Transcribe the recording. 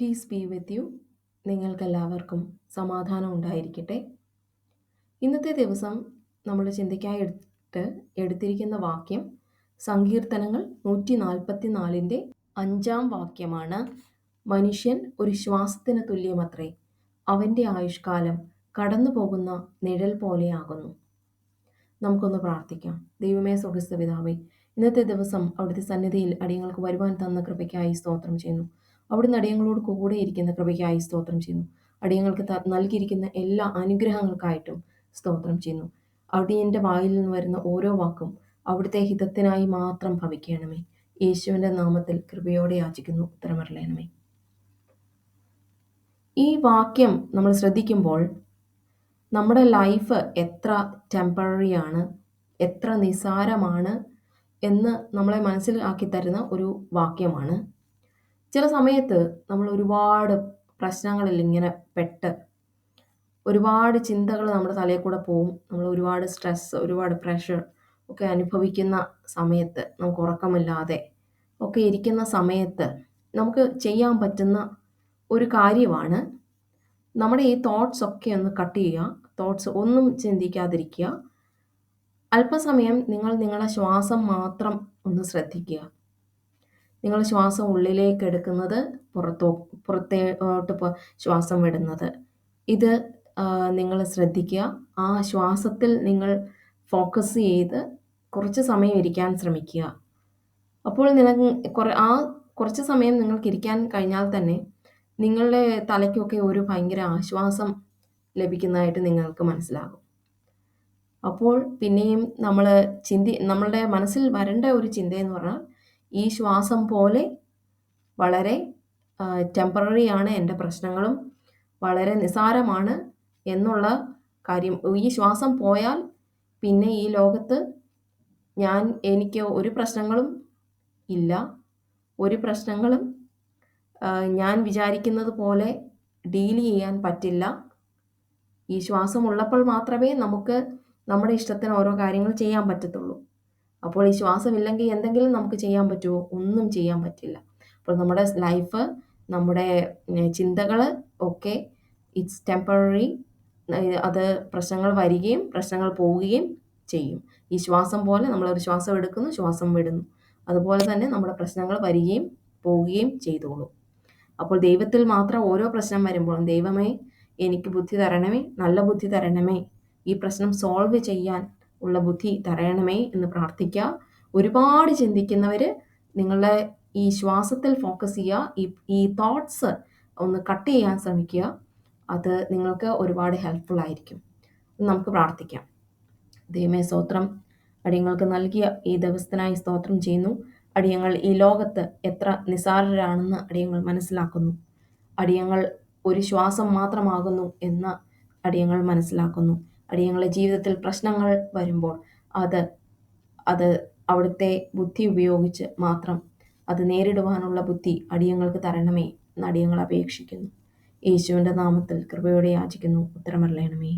Piece B with you നിങ്ങൾക്കെല്ലാവർക്കും സമാധാനം ഉണ്ടായിരിക്കട്ടെ ഇന്നത്തെ ദിവസം നമ്മൾ ചിന്തിക്കായി എടുത്ത് എടുത്തിരിക്കുന്ന വാക്യം സങ്കീർത്തനങ്ങൾ നൂറ്റി നാൽപ്പത്തി നാലിന്റെ അഞ്ചാം വാക്യമാണ്. മനുഷ്യൻ ഒരു ശ്വാസത്തിന് തുല്യമത്രേ. അവന്റെ ആയുഷ്കാലം കടന്നു പോകുന്ന നിഴൽ പോലെയാകുന്നു. നമുക്കൊന്ന് പ്രാർത്ഥിക്കാം. ദൈവമേ സ്വർഗസ്ഥ പിതാവേ ഇന്നത്തെ ദിവസം അവിടുത്തെ സന്നിധിയിൽ അടിയങ്ങൾക്ക് വരുവാൻ തന്ന കൃപയ്ക്കായി സ്തോത്രം ചെയ്യുന്നു. അവിടുന്ന് അടിയങ്ങളോട് കൂടെ ഇരിക്കുന്ന കൃപയ്ക്കായി സ്തോത്രം ചെയ്യുന്നു. അടിയങ്ങൾക്ക് നൽകിയിരിക്കുന്ന എല്ലാ അനുഗ്രഹങ്ങൾക്കായിട്ടും സ്തോത്രം ചെയ്യുന്നു. അടിയന്റെ വായിൽ നിന്ന് വരുന്ന ഓരോ വാക്കും അവിടുത്തെ ഹിതത്തിനായി മാത്രം ഭവിക്കണമേ. യേശുവിന്റെ നാമത്തിൽ കൃപയോടെ യാചിക്കുന്നു. ഉത്തരമറിയണമേ. ഈ വാക്യം നമ്മൾ ശ്രദ്ധിക്കുമ്പോൾ നമ്മുടെ ലൈഫ് എത്ര ടെമ്പററി ആണ് എത്ര നിസാരമാണ് എന്ന് നമ്മളെ മനസ്സിലാക്കി തരുന്ന ഒരു വാക്യമാണ് ചില സമയത്ത് നമ്മൾ ഒരുപാട് പ്രശ്നങ്ങളിൽ ഇങ്ങനെ പെട്ട് ഒരുപാട് ചിന്തകൾ നമ്മുടെ തലയിൽ കൂടെ പോവും. നമ്മൾ ഒരുപാട് സ്ട്രെസ് ഒരുപാട് പ്രഷർ ഒക്കെ അനുഭവിക്കുന്ന സമയത്ത് നമുക്ക് ഉറക്കമില്ലാതെ ഒക്കെ ഇരിക്കുന്ന സമയത്ത് നമുക്ക് ചെയ്യാൻ പറ്റുന്ന ഒരു കാര്യമാണ് നമ്മുടെ ഈ തോട്ട്സ് ഒക്കെ ഒന്ന് കട്ട് ചെയ്യുക. തോട്ട്സ് ഒന്നും ചിന്തിക്കാതിരിക്കുക. അല്പസമയം നിങ്ങൾ നിങ്ങളുടെ ശ്വാസം മാത്രം ഒന്ന് ശ്രദ്ധിക്കുക. നിങ്ങൾ ശ്വാസം ഉള്ളിലേക്ക് എടുക്കുന്നത് പുറത്തോ പുറത്തോട്ട് ശ്വാസം വിടുന്നത്. ഇത് നിങ്ങൾ ശ്രദ്ധിക്കുക. ആ ശ്വാസത്തിൽ നിങ്ങൾ ഫോക്കസ് ചെയ്ത് കുറച്ച് സമയം ഇരിക്കാൻ ശ്രമിക്കുക. അപ്പോൾ നിങ്ങൾ കുറേ ആ കുറച്ച് സമയം നിങ്ങൾക്ക് ഇരിക്കാൻ കഴിഞ്ഞാൽ തന്നെ നിങ്ങളുടെ തലയ്ക്കൊക്കെ ഒരു ഭയങ്കര ആശ്വാസം ലഭിക്കുന്നതായിട്ട് നിങ്ങൾക്ക് മനസ്സിലാകും. അപ്പോൾ പിന്നെയും നമ്മൾ ചിന്തി നമ്മളുടെ മനസ്സിൽ വരേണ്ട ഒരു ചിന്തയെന്ന് പറഞ്ഞാൽ ഈ ശ്വാസം പോലെ വളരെ ടെമ്പററി ആണ് എന്റെ പ്രശ്നങ്ങളും. വളരെ നിസാരമാണ് എന്നുള്ള കാര്യം. ഈ ശ്വാസം പോയാൽ പിന്നെ ഈ ലോകത്ത് ഞാൻ എനിക്ക് ഒരു പ്രശ്നങ്ങളും ഇല്ല. ഒരു പ്രശ്നങ്ങളും ഞാൻ വിചാരിക്കുന്നത് പോലെ ഡീൽ ചെയ്യാൻ പറ്റില്ല. ഈ ശ്വാസം ഉള്ളപ്പോൾ മാത്രമേ നമുക്ക് നമ്മുടെ ഇഷ്ടത്തിന് ഓരോ കാര്യങ്ങൾ ചെയ്യാൻ പറ്റത്തുള്ളൂ. അപ്പോൾ ഈ ശ്വാസമില്ലെങ്കിൽ എന്തെങ്കിലും നമുക്ക് ചെയ്യാൻ പറ്റുമോ? ഒന്നും ചെയ്യാൻ പറ്റില്ല. അപ്പോൾ നമ്മുടെ ലൈഫ് നമ്മുടെ ചിന്തകൾ ഒക്കെ ഇറ്റ്സ് ടെമ്പററി അത് പ്രശ്നങ്ങൾ വരികയും പ്രശ്നങ്ങൾ പോവുകയും ചെയ്യും. ഈ ശ്വാസം പോലെ നമ്മളൊരു ശ്വാസം എടുക്കുന്നു ശ്വാസം വിടുന്നു. അതുപോലെ തന്നെ നമ്മുടെ പ്രശ്നങ്ങൾ വരികയും പോവുകയും ചെയ്തോളൂ. അപ്പോൾ ദൈവത്തിൽ മാത്രം ഓരോ പ്രശ്നം വരുമ്പോഴും ദൈവമേ എനിക്ക് ബുദ്ധി തരണമേ നല്ല ബുദ്ധി തരണമേ ഈ പ്രശ്നം സോൾവ് ചെയ്യാൻ ഉള്ള ബുദ്ധി തരയണമേ എന്ന് പ്രാർത്ഥിക്കുക. ഒരുപാട് ചിന്തിക്കുന്നവർ നിങ്ങളുടെ ഈ ശ്വാസത്തിൽ ഫോക്കസ് ചെയ്യുക. ഈ ഈ തോട്ട്സ് ഒന്ന് കട്ട് ചെയ്യാൻ ശ്രമിക്കുക. അത് നിങ്ങൾക്ക് ഒരുപാട് ഹെൽപ്ഫുൾ ആയിരിക്കും. നമുക്ക് പ്രാർത്ഥിക്കാം. ദൈവമേ സ്തോത്രം. അടിയങ്ങൾക്ക് നൽകിയ ഈ ദിവസത്തിനായി സ്തോത്രം ചെയ്യുന്നു. അടിയങ്ങൾ ഈ ലോകത്ത് എത്ര നിസാരരാണെന്ന് അടിയങ്ങൾ മനസ്സിലാക്കുന്നു. അടിയങ്ങൾ ഒരു ശ്വാസം മാത്രമാകുന്നു എന്ന് അടിയങ്ങൾ മനസ്സിലാക്കുന്നു. അടിയങ്ങളുടെ ജീവിതത്തിൽ പ്രശ്നങ്ങൾ വരുമ്പോൾ അത് അത് അവിടുത്തെ ബുദ്ധി ഉപയോഗിച്ച് മാത്രം അത് നേരിടുവാനുള്ള ബുദ്ധി അടിയങ്ങൾക്ക് തരണമേ എന്ന് അടിയങ്ങൾ അപേക്ഷിക്കുന്നു. യേശുവിന്റെ നാമത്തിൽ കൃപയോടെ യാചിക്കുന്നു. ഉത്തരമറിയണമേ